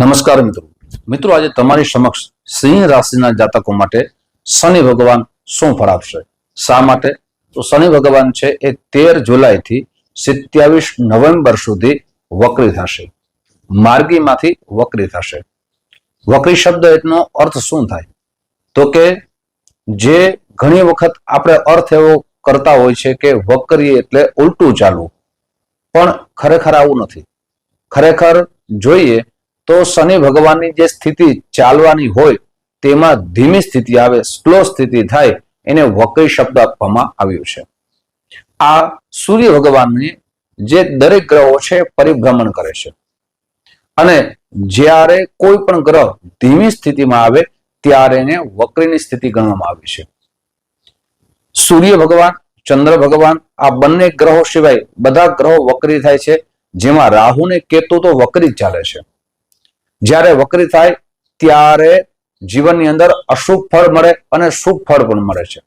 નમસ્કાર મિત્રો. મિત્રો, આજે તમારી સમક્ષ સિંહ રાશિના જાતકો માટે શનિ ભગવાન શું ફળ શા માટે? તો શનિ ભગવાન છે એ તેર જુલાઈથી સિત્યાવીસ નવેમ્બર સુધી વક્રી થશે. માર્ગીમાંથી વક્રી થશે. વક્રી શબ્દ એનો અર્થ શું થાય? તો કે જે ઘણી વખત આપણે અર્થ એવો કરતા હોય છે કે વક્રી એટલે ઉલટું ચાલવું. પણ ખરેખર આવું નથી. ખરેખર જોઈએ તો શનિ ભગવાનની જે સ્થિતિ ચાલવાની હોય, તેમાં ધીમી સ્થિતિ આવે, સ્લો સ્થિતિ થાય, એને વક્રી શબ્દ આપવામાં આવ્યું છે. આ સૂર્ય ભગવાનની જે દરેક ગ્રહો છે પરિભ્રમણ કરે છે. અને જ્યારે કોઈ પણ ગ્રહ ધીમી સ્થિતિમાં આવે, ત્યારે એને વક્રીની સ્થિતિ ગણવામાં આવે છે. સૂર્ય ભગવાન, ચંદ્ર ભગવાન, આ બંને ગ્રહો સિવાય બધા ગ્રહો વક્રી થાય છે, જેમાં રાહુ ને કેતુ તો વક્રી જ ચાલે છે. જ્યારે વક્રી થાય, ત્યારે જીવનની અંદર અશુભ ફળ મળે અને શુભ ફળ પણ મળે છે.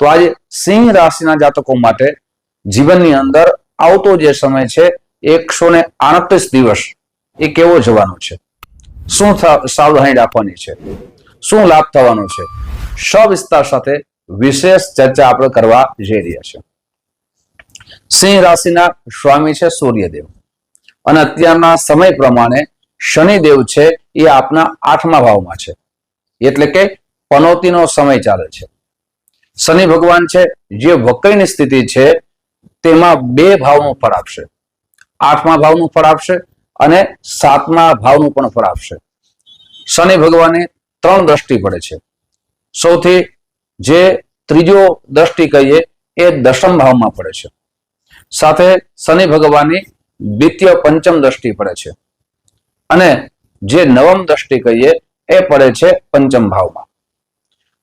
તો આજે સિંહ રાશિના જાતકો માટે જીવનની અંદર આવતો જે સમય છે, એકસો ને દિવસ એ કેવો જવાનો છે? શું સાવધાની રાખવાની છે? શું લાભ થવાનો છે? સવિસ્તાર સાથે વિશેષ ચર્ચા આપણે કરવા જઈ રહ્યા છે સિંહ રાશિના સ્વામી છે સૂર્યદેવ. અને અત્યારના સમય પ્રમાણે શનિદેવ છે, એ આપના આઠમા ભાવમાં છે. એટલે કે પનોતીનો સમય ચાલે છે. શનિ ભગવાન છે, જે વકઈની સ્થિતિ છે, તેમાં બે ભાવનું ફળ આપશે. આઠમા ભાવનું ફળ આપશે અને સાતમા ભાવનું પણ ફળ આપશે. શનિ ભગવાને ત્રણ દ્રષ્ટિ પડે છે. સૌથી જે ત્રીજો દ્રષ્ટિ કહીએ, એ દશમ ભાવમાં પડે છે. સાથે શનિ ભગવાનની દ્વિતીય પંચમ દ્રષ્ટિ પડે છે. અને જે નવમ દ્રષ્ટિ કહીએ, એ પડે છે પંચમ ભાવમાં.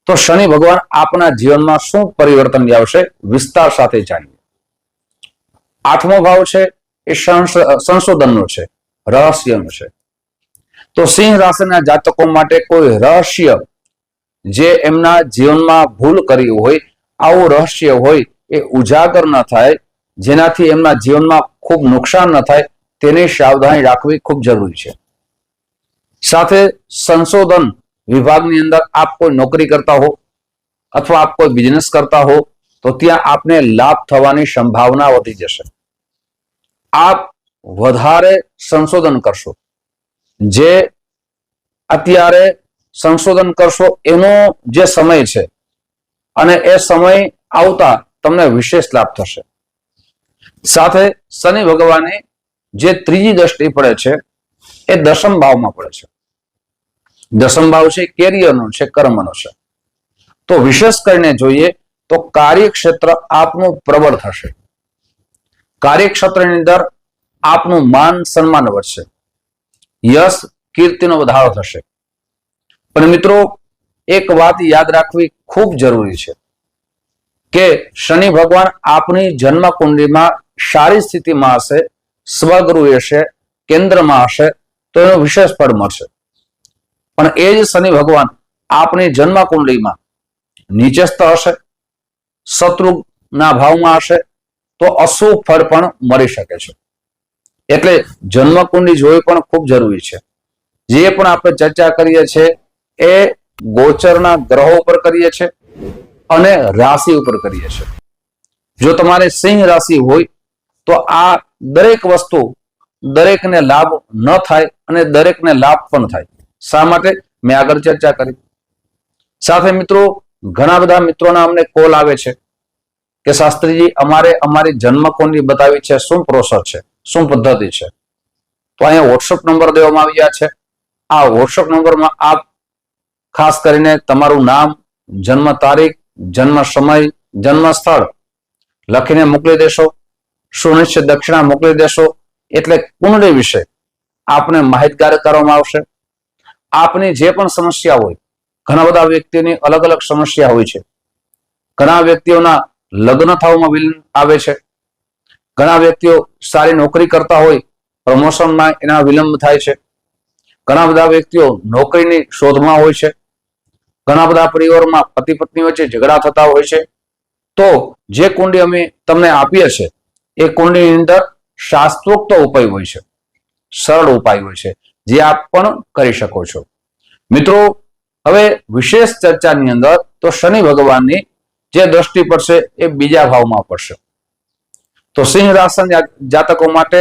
તો શનિ ભગવાન આપના જીવનમાં શું પરિવર્તન લાવશે, વિસ્તાર સાથે જાણીએ. આઠમો ભાવ છે, એ સંશ- સંશોધનનો છે, રહસ્યનો છે. તો સિંહ રાશિના જાતકો માટે કોઈ રહસ્ય જે એમના જીવનમાં ભૂલ કરી હોય, આવું રહસ્ય હોય, એ ઉજાગર ન થાય, જેનાથી એમના જીવનમાં ખૂબ નુકસાન ન થાય, તેની સાવધાની રાખવી ખૂબ જરૂરી છે. સાથે સંશોધન વિભાગની અંદર આપ કોઈ નોકરી કરતા હો અથવા આપ કોઈ બિઝનેસ કરતા હો, તો ત્યાં આપને લાભ થવાની સંભાવના વધી જશે. આપ વધારે સંશોધન કરશો. જે અત્યારે સંશોધન કરશો એનો જે સમય છે અને એ સમય આવતા તમને વિશેષ લાભ થશે. સાથે શનિ ભગવાને જે ત્રીજી દ્રષ્ટિ પડે છે એ દશમ ભાવમાં પડે છે. દશમ ભાવ છે કેરિયરનો છે, કર્મનો છે. તો વિશેષ કરીને જોઈએ તો કાર્યક્ષેત્ર આપનું પ્રબળ થશે. કાર્યક્ષેત્રની અંદર આપનું માન સન્માન વધશે. યશ, કીર્તિનો વધારો થશે. પણ મિત્રો, એક વાત યાદ રાખવી ખૂબ જરૂરી છે કે શનિ ભગવાન આપની જન્મ કુંડલીમાં સારી સ્થિતિમાં હશે, સ્વગુરુ હશે, કેન્દ્રમાં હશે તો એનું વિશેષ ફળ મળશે. પણ એ જ શનિ ભગવાન આપણી જન્મ કુંડલીમાં નીચસ્થ હશે, શત્રુના ભાવમાં હશે, તો અશુભ ફળ પણ મળી શકે છે. એટલે જન્મ કુંડલી જોવી પણ ખૂબ જરૂરી છે. જે પણ આપણે ચર્ચા કરીએ છીએ એ ગોચરના ગ્રહો ઉપર કરીએ છીએ અને રાશિ ઉપર કરીએ છીએ. જો તમારે સિંહ રાશિ હોય તો આ દરેક વસ્તુ દરેકને લાભ ન થાય અને દરેકને લાભ પણ થાય. શા માટે? મેં આગળ ચર્ચા કરી. સાથે મિત્રો, ઘણા બધા મિત્રોના અમને કોલ આવે છે કે, શાસ્ત્રીજી, અમારે અમારી જન્મ કુંડલી બતાવી છે શું પ્રોસેસ છે? શું પદ્ધતિ છે? તો અહીંયા વોટ્સઅપ નંબર દેવામાં આવ્યા છે. આ વોટ્સઅપ નંબરમાં આપ ખાસ કરીને તમારું નામ, જન્મ તારીખ, જન્મ સમય, જન્મ સ્થળ લખીને મોકલી દેશો. સુનિશ્ચિત દક્ષિણા મોકલી દેશો. એટલે કુંડળી વિશે આપને માહિતગાર કરવામાં આવશે. આપની જે પણ સમસ્યા હોય, ઘણા બધા વ્યક્તિઓની અલગ અલગ સમસ્યા હોય છે. ઘણા વ્યક્તિઓના લગ્ન થવામાં વિલંબ આવે છે. ઘણા વ્યક્તિઓ સારી નોકરી કરતા હોય, પ્રમોશનમાં એના વિલંબ થાય છે. ઘણા બધા વ્યક્તિઓ નોકરીની શોધમાં હોય છે. ઘણા બધા પરિવારોમાં પતિ પત્ની વચ્ચે ઝઘડા થતા હોય છે. તો જે કુંડી અમે તમને આપીએ છીએ, એ કુંડીની અંદર શાસ્ત્રોક્ત ઉપાય હોય છે. સરળ ઉપાય હોય છે, જે આપ પણ કરી શકો છો. મિત્રો, હવે વિશેષ ચર્ચાની અંદર તો શનિ ભગવાનની જે દ્રષ્ટિ પડશે એ બીજા ભાવમાં પડશે. તો સિંહ રાસન જાતકો માટે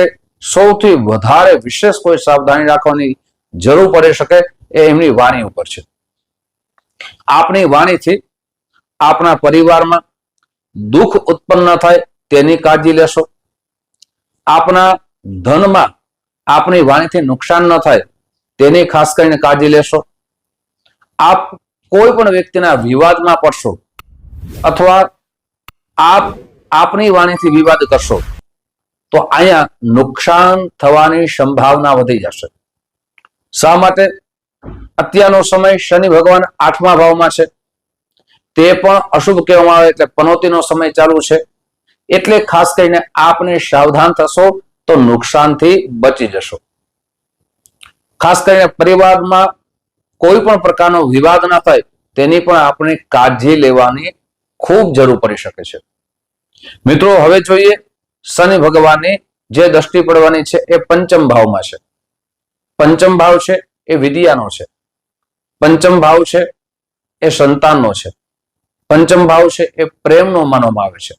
સૌથી વધારે વિશેષ કોઈ સાવધાની રાખવાની જરૂર પડી શકે એ એમની વાણી ઉપર છે. આપણી વાણીથી આપણા પરિવારમાં દુઃખ ઉત્પન્ન થાય તેની કાળજી લેશો. આપણા ધનમાં આપણી વાણીથી નુકસાન ન થાય, તેની ખાસ કરીને કાળજી લેશો. આપ કોઈ પણ વ્યક્તિના વિવાદમાં પડશો અથવા આપ આપની વાણીથી વિવાદ કરશો, તો અહીંયા નુકસાન થવાની સંભાવના વધી જશે. શા માટે? અત્યારનો સમય શનિ ભગવાન આઠમા ભાવમાં છે. તે પણ અશુભ કહેવામાં આવે એટલે પનોતીનો સમય ચાલુ છે. એટલે ખાસ કરીને આપને સાવધાન થશો તો નુકસાનથી બચી જશો. ખાસ કરીને પરિવારમાં કોઈ પણ પ્રકારનો વિવાદ ના થાય, તેની પણ આપણે કાળજી લેવાની ખૂબ જરૂર પડી શકે છે. મિત્રો, હવે જોઈએ શનિ ભગવાનની જે દ્રષ્ટિ પડવાની છે એ પંચમ ભાવમાં છે. પંચમ ભાવ છે એ વિદ્યાનો છે. પંચમ ભાવ છે એ સંતાનનો છે. પંચમ ભાવ છે એ પ્રેમનો માનવામાં આવે છે.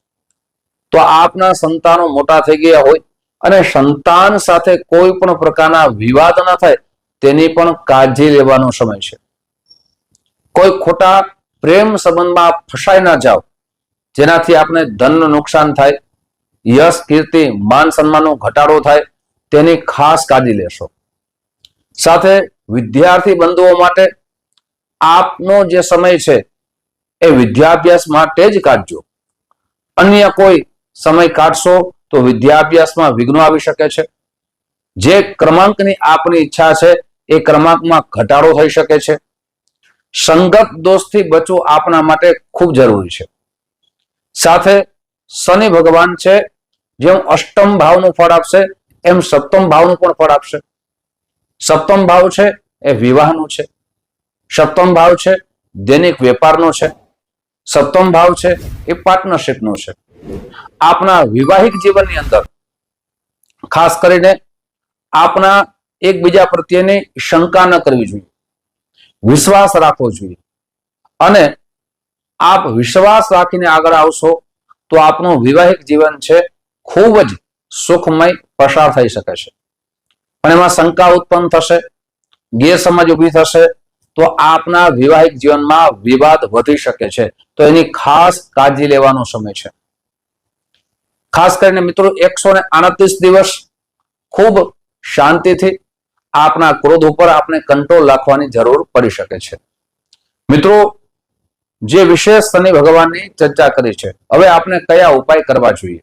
તો આપના સંતાનો મોટા થઈ ગયા હોય અને સંતાન સાથે કોઈ પણ પ્રકારના વિવાદ ના થાય, તેની પણ કાળજી લેવાનો સમય છે. કોઈ ખોટા પ્રેમ સંબંધમાં ફસાઈ ના જાઓ જેનાથી આપણે ધનનું નુકસાન થાય, યશ, કીર્તિ, માન સન્માનનો ઘટાડો થાય, તેની ખાસ કાળજી લેશો. સાથે વિદ્યાર્થી બંધુઓ માટે આપનો જે સમય છે એ વિદ્યાભ્યાસ માટે જ કાઢજો. અન્ય કોઈ સમય કાઢશો તો વિદ્યાભ્યાસમાં વિઘ્નો આવી શકે છે. જે ક્રમાંકની આપની ઈચ્છા છે એ ક્રમાંકમાં ઘટાડો થઈ શકે છે. સંગત દોષથી બચવું આપના માટે ખૂબ જરૂરી છે. સાથે શનિ ભગવાન છે, જેમ અષ્ટમ ભાવનું ફળ આપશે, એમ સપ્તમ ભાવનું પણ ફળ આપશે. સપ્તમ ભાવ છે એ વિવાહનું છે. સપ્તમ ભાવ છે દૈનિક વેપારનો છે. સપ્તમ ભાવ છે એ પાર્ટનરશીપનો છે. આપના વિવાહિક જીવનની અંદર, ખાસ કરીને આપના એકબીજા પ્રત્યેની શંકા ન કરવી જોઈએ. વિશ્વાસ રાખવો જોઈએ. અને આપ વિશ્વાસ રાખીને આગળ આવશો, તો આપનું વિવાહિક જીવન છે ખૂબ જ સુખમય પસાર થઈ શકે છે. પણ એમાં શંકા ઉત્પન્ન થશે, ગેરસમજ ઊભી થશે, તો આપના વિવાહિક જીવનમાં વિવાદ વધી શકે છે. તો એની ખાસ કાળજી લેવાનો સમય છે. ખાસ કરીને મિત્રો એકસો ને દિવસ ખૂબ શાંતિથી આપના ક્રોધ ઉપર આપણે કંટ્રોલ રાખવાની જરૂર પડી શકે છે. મિત્રો, જે વિશેષ શનિ ભગવાનની ચર્ચા કરી છે, હવે આપણે કયા ઉપાય કરવા જોઈએ?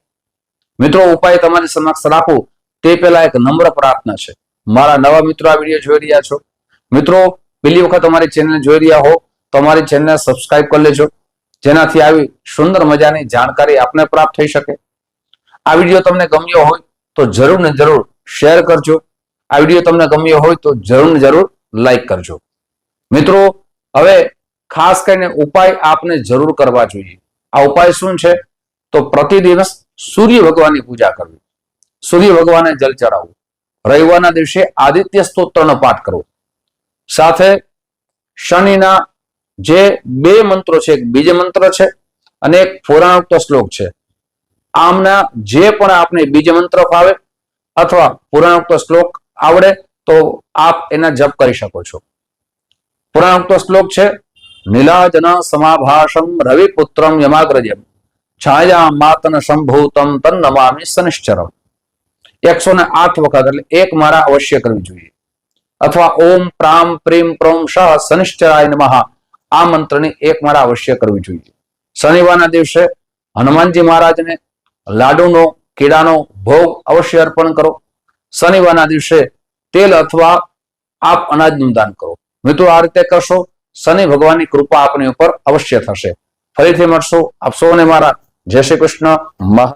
મિત્રો, ઉપાય તમારી સમક્ષ રાખું, તે પહેલા એક નમ્ર પ્રાર્થના છે. મારા નવા મિત્રો આ વીડિયો જોઈ રહ્યા છો. મિત્રો પેલી વખત અમારી ચેનલ જોઈ રહ્યા હો, તો અમારી ચેનલ સબસ્ક્રાઇબ કરી લેજો. જેનાથી આવી સુંદર મજાની જાણકારી આપને પ્રાપ્ત થઈ શકે. આ વીડિયો તમને ગમ્યો હોય તો જરૂર ને જરૂર શેર કરજો. આ વીડિયો તમને ગમ્યો હોય તો જરૂર ને જરૂર લાઈક કરજો. મિત્રો, હવે ખાસ કરીને ઉપાય આપને જરૂર કરવા જોઈએ. આ ઉપાય શું છે? તો પ્રતિદિન સૂર્ય ભગવાનની પૂજા કરવી. સૂર્ય ભગવાનને જલ ચડાવવું. રવિવારના દિવસે આદિત્ય સ્તોત્રનો પાઠ કરવો. સાથે શનિના જે બે મંત્રો છે, એક બીજ મંત્ર છે અને એક પુરાણોક્ત શ્લોક છે. આમના જે પણ આપને બીજ મંત્ર ફાવે અથવા પુરાણોક્ત શ્લોક આવડે, તો આપ એના જપ કરી શકો છો. પુરાણોક્ત શ્લોક છે, નીલાજન સમાભાષમ રવિપુત્રમ યમાગ્રજમ છાયા માતન સંભૂતમ તન નમામી સનિશ્ચરમ. એકસો ને આઠ વખત, એટલે એક મારા અવશ્ય કરવી જોઈએ. અથવા, ઓમ પ્રામ પ્રેમ પ્રોમ શાહ શનિશ્ચરાય નમઃ. આ મંત્રની એક મારા અવશ્ય કરવી જોઈએ. શનિવારના દિવસે હનુમાનજી મહારાજને લાડુનો, કેળાનો ભોગ અવશ્ય અર્પણ કરો. શનિવારના દિવસે તેલ અથવા આપ અનાજનું દાન કરો. મિત્રો, આ રીતે કરશો, શનિ ભગવાનની કૃપા આપની ઉપર અવશ્ય થશે. ફરીથી મળશો. આપ સૌને મારા જય શ્રી કૃષ્ણ.